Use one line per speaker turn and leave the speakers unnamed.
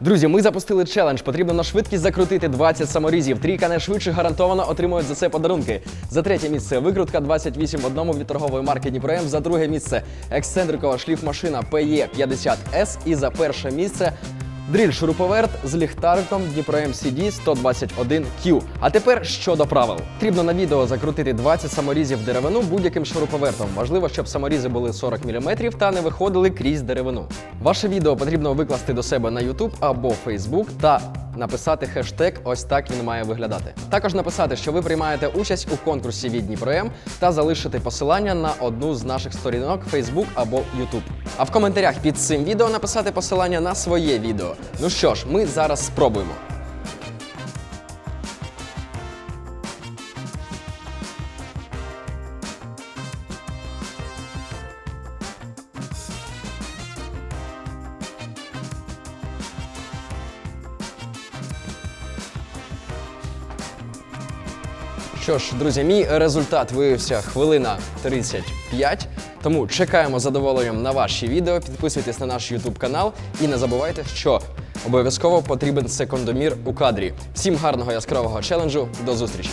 Друзі, ми запустили челендж. Потрібно на швидкість закрутити 20 саморізів. Трійка найшвидше гарантовано отримують за це подарунки. За третє місце викрутка 28 в одному від торгової марки Дніпром. За друге місце ексцентрикова шліфмашина PE 50 s І за перше місце дріль шуруповерт з ліхтариком Дніпро MCD 121 q А тепер щодо правил. Потрібно на відео закрутити 20 саморізів деревину будь-яким шуруповертом. Важливо, щоб саморізи були 40 мм та не виходили крізь деревину. Ваше відео потрібно викласти до себе на YouTube або Facebook та написати хештег Ось так він має виглядати. Також написати, що ви приймаєте участь у конкурсі від Дніпром та залишити посилання на одну з наших сторінок Facebook або YouTube. А в коментарях під цим відео написати посилання на своє відео. Ну що ж, ми зараз спробуємо. Що ж, друзі, мій результат виявився хвилина 35. Тому чекаємо задоволенням на ваші відео. Підписуйтесь на наш YouTube канал і не забувайте, що обов'язково потрібен секундомір у кадрі. Всім гарного яскравого челенджу. До зустрічі!